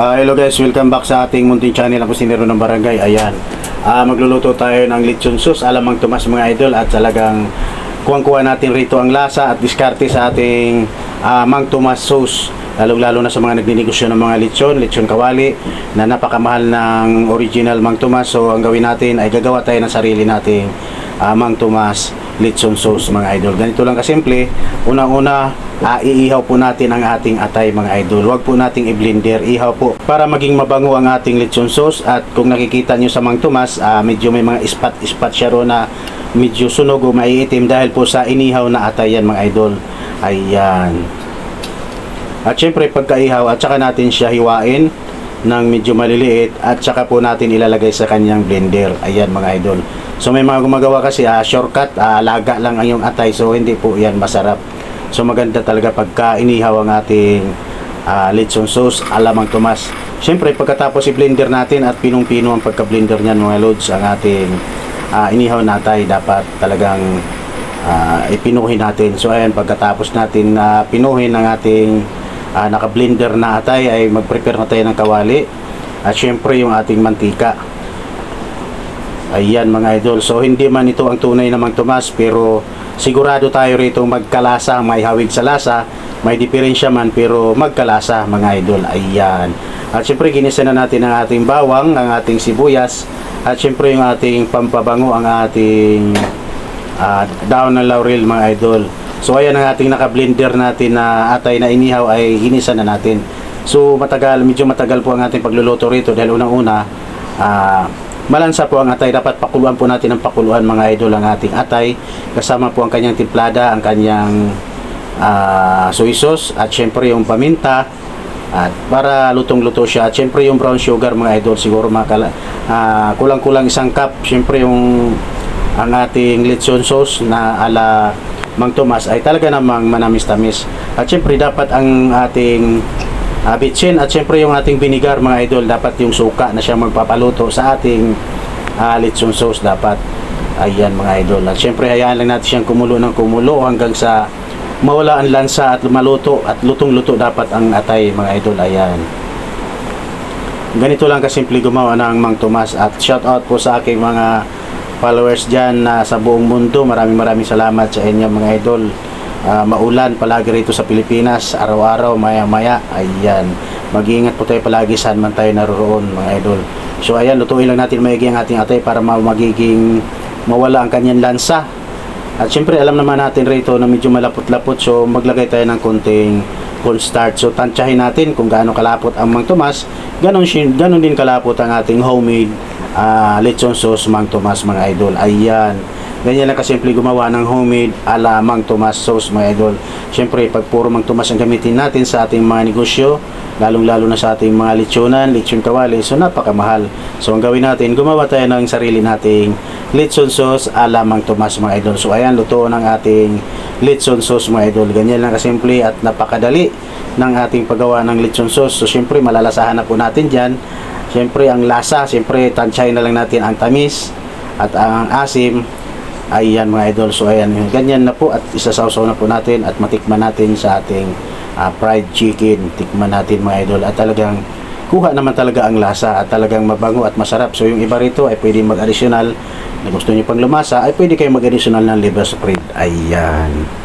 Ah, hello guys, welcome back sa ating munting channel ako sinero ng barangay. Ayan. Ah, magluluto tayo ng lechon sauce, alamang tumas mga idol at talagang kuwang-kuha natin rito ang lasa at diskarte sa ating ah, Mang Tomas sauce. Lalong-lalo na sa mga nagninegosyo ng mga lechon, lechon kawali na napakamahal ng original Mang Tomas. So ang gawin natin ay gagawa tayo ng sarili nating ah, Mang Tomas lechon sauce mga idol. Ganito lang kasimple. Unang-una, ah, iihaw po natin ang ating atay mga idol. Huwag po nating i-blender, ihaw po para maging mabango ang ating lechon sauce at kung nakikita nyo sa Mang Tomas, ah, medyo may mga ispat-ispat siya ro na medyo sunog o maiitim dahil po sa inihaw na atay yan mga idol. Ayan. At syempre pagkaihaw at saka natin siya hiwain ng medyo maliliit at saka po natin ilalagay sa kanyang blender. Ayan mga idol. So may mga gumagawa kasi ah, shortcut, ah, laga lang ang yung atay so hindi po yan masarap. So maganda talaga pagka inihaw ang ating ah, lechon sauce alamang Tomas. Syempre pagkatapos i-blender natin at pinong-pino ang pagka-blender niyan mga loads ang ating ah, inihaw na atay dapat talagang ah, ipinuhin natin. So ayan pagkatapos natin na pinuhin ang ating ah, naka-blender na atay ay mag-prepare na tayo ng kawali at syempre yung ating mantika. Ayan mga idol. So hindi man ito ang tunay na Mang Tomas pero sigurado tayo rito magkalasa, may hawig sa lasa, may diferensya man pero magkalasa mga idol. Ayan. At syempre ginisa na natin ang ating bawang, ang ating sibuyas at syempre yung ating pampabango, ang ating ah, daon ng laurel mga idol. So ayan ang ating naka-blender natin na atay na inihaw ay ginisa na natin. So matagal, medyo matagal po ang ating pagluluto rito dahil unang-una ah, malansa po ang atay. Dapat pakuluan po natin ng pakuluan mga idol ang ating atay. Kasama po ang kanyang timplada, ang kanyang ah, soy sauce at syempre yung paminta at para lutong-luto siya at syempre yung brown sugar mga idol siguro makala, ah, kulang-kulang isang cup syempre yung ang ating lechon sauce na ala Mang Tomas ay talaga namang manamis-tamis. At syempre dapat ang ating uh, bitsin at syempre yung ating vinegar mga idol dapat yung suka na siya magpapaluto sa ating uh, lechon sauce dapat. Ayan mga idol. At syempre hayaan lang natin siyang kumulo ng kumulo hanggang sa mawala ang lansa at maluto at lutong-luto dapat ang atay mga idol. Ayan. Ganito lang kasimple gumawa ng Mang Tomas. At shout out po sa aking mga followers dyan na sa buong mundo maraming maraming salamat sa inyo mga idol. Ah, maulan palagi rito sa Pilipinas araw-araw maya-maya. Ayan. Mag-iingat po tayo palagi saan man tayo naroon mga idol. So ayan lutuin lang natin maigi ang ating atay para ma- magiging mawala ang kanyang lansa. At syempre alam naman natin rito na medyo malapot-lapot so maglagay tayo ng konting cornstarch so tansyahin natin kung gaano kalapot ang Mang Tomas. Ganon, sin- ganon din kalapot ang ating homemade ah, lechon sauce Mang Tomas mga idol. Ayan. Ganyan lang kasimple gumawa ng homemade ala Mang Tomas sauce mga idol. Syempre pag puro Mang Tomas ang gamitin natin sa ating mga negosyo lalong lalo na sa ating mga lechonan lechon kawali so napakamahal. So ang gawin natin gumawa tayo ng sarili nating lechon sauce ala Mang Tomas mga idol. So ayan luto ng ating lechon sauce mga idol. Ganyan lang kasimple at napakadali ng ating paggawa ng lechon sauce. So syempre malalasahan na po natin dyan. Syempre ang lasa syempre tansyahin na lang natin ang tamis at ang asim. Ayan mga idol, so ayan, ganyan na po at isasawsaw na po natin at matikman natin sa ating ah, fried chicken. Tikman natin mga idol. At talagang kuha naman talaga ang lasa at talagang mabango at masarap. So yung iba rito ay pwede mag-additional na gusto niyo pang lumasa ay pwede kayo mag-additional ng liver spread. Ayan.